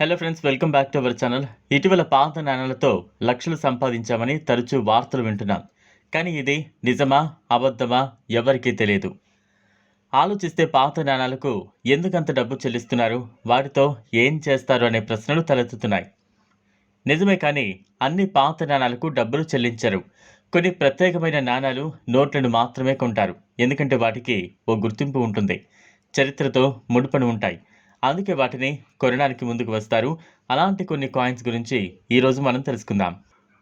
Hello friends welcome back to our channel ఇటీవల పాత నాణాలతో లక్షలు సంపాదించామని తరచూ వార్తలు వింటున్నాం. కానీ ఇది నిజమా అబద్ధమా ఎవరికీ తెలియదు ఆలోచిస్తే పాత నాణాలకు ఎందుకంత డబ్బు చెల్లిస్తున్నారు? వాటితో ఏం చేస్తారు అనే ప్రశ్నలు తలెత్తుతున్నాయి. నిజమే కానీ అన్ని పాత నాణాలకు డబ్బులు చెల్లించరు. కొన్ని ప్రత్యేకమైన నాణాలు నోట్లను మాత్రమే కొంటారు. ఎందుకంటే వాటికి ఓ గుర్తింపు ఉంటుంది. చరిత్రతో ముడిపడి ఉంటాయి. అందుకే వాటిని కొనడానికి ముందుకు వస్తారు. అలాంటి కొన్ని కాయిన్స్ గురించి ఈరోజు మనం తెలుసుకుందాం.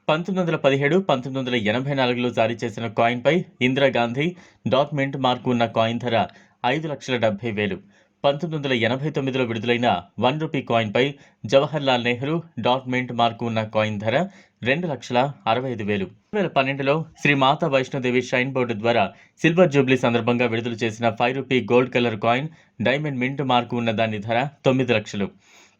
పంతొమ్మిది వందల పదిహేడు పంతొమ్మిది వందల ఎనభై నాలుగులో జారీ చేసిన కాయిన్పై ఇందిరాగాంధీ డాట్ మింట్ మార్కు ఉన్న కాయిన్ ధర ఐదు లక్షల డెబ్బై వేలు. పంతొమ్మిది వందల ఎనభై తొమ్మిదిలో విడుదలైన one rupee కాయిన్పై Jawahar Lal Nehru dot mint mark ఉన్న కాయిన్ ధర రెండు లక్షల అరవై ఐదు వేలు. రెండు వేల పన్నెండులో శ్రీ మాతా వైష్ణోదేవి షైన్ బోర్డు ద్వారా సిల్వర్ జూబ్లీ సందర్భంగా విడుదల చేసిన five rupee gold colour coin diamond mint mark ఉన్న దాని ధర తొమ్మిది లక్షలు.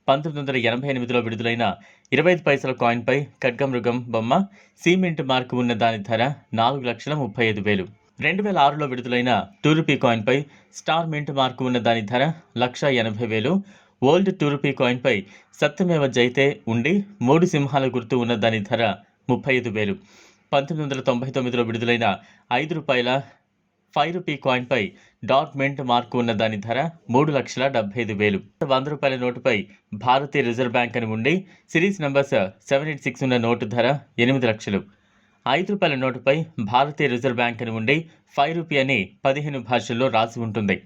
పంతొమ్మిది వందల ఎనభై ఎనిమిదిలో విడుదలైన ఇరవై ఐదు పైసల కాయిన్పై ఖడ్గమృగం బొమ్మ సిమెంట్ మార్కు ఉన్న దాని ధర నాలుగు లక్షల ముప్పై ఐదు వేలు. రెండు వేల ఆరులో విడుదలైన టూ రూపీ కాయిన్పై స్టార్ మింట్ మార్కు ఉన్న దాని ధర లక్ష ఎనభై వేలు. ఓల్డ్ టూ రూపీ కాయిన్పై సత్యమేవ జైతే ఉండి మూడు సింహాల గుర్తు ఉన్న దాని ధర ముప్పై ఐదు వేలు. పంతొమ్మిది వందల తొంభై తొమ్మిదిలో విడుదలైన ఐదు రూపాయల ఫైవ్ రూపీ కాయిన్పై డాట్ మింట్ మార్కు ఉన్న దాని ధర మూడు లక్షల డెబ్బై ఐదు వేలు. వంద రూపాయల నోటుపై భారతీయ రిజర్వ్ బ్యాంక్ అని ఉండి series numbers seven eight six ఉన్న నోటు ధర ఎనిమిది లక్షలు. ఐదు రూపాయల నోటుపై భారతీయ రిజర్వ్ బ్యాంక్ అని ఉండి ఫైవ్ రూపీ అని పదిహేను భాషల్లో రాసి ఉంటుంది.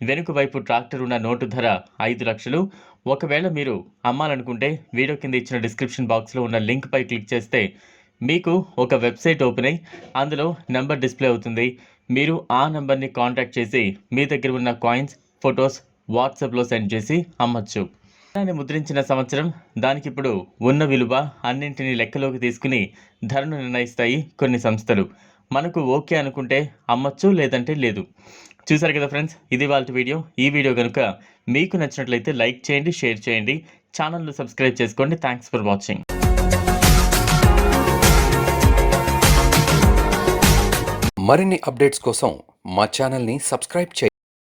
వెనుక వైపు ట్రాక్టర్ ఉన్న నోటు ధర ఐదు లక్షలు. ఒకవేళ మీరు అమ్మాలనుకుంటే వీడియో కింద ఇచ్చిన డిస్క్రిప్షన్ బాక్స్లో ఉన్న లింక్పై క్లిక్ చేస్తే మీకు ఒక వెబ్సైట్ ఓపెన్ అయ్యి అందులో నెంబర్ డిస్ప్లే అవుతుంది. మీరు ఆ నెంబర్ని కాంటాక్ట్ చేసి మీ దగ్గర ఉన్న కాయిన్స్ ఫొటోస్ వాట్సాప్లో సెండ్ చేసి అమ్మచ్చు. ఆయన ముద్రించిన సంవత్సరం దానికి ఇప్పుడు ఉన్న విలువ అన్నింటినీ లెక్కలోకి తీసుకుని ధరను నిర్ణయిస్తాయి కొన్ని సంస్థలు. మనకు ఓకే అనుకుంటే అమ్మచ్చు లేదంటే లేదు. చూసారు కదా ఫ్రెండ్స్ ఇది వాళ్ళ వీడియో. ఈ వీడియో కనుక మీకు నచ్చినట్లయితే లైక్ చేయండి షేర్ చేయండి. ఛానల్ను సబ్స్క్రైబ్ చేసుకోండి. థ్యాంక్స్ ఫర్ వాచింగ్ మరిన్ని అప్డేట్స్ కోసం మా ఛానల్ని సబ్స్క్రైబ్ చేయండి.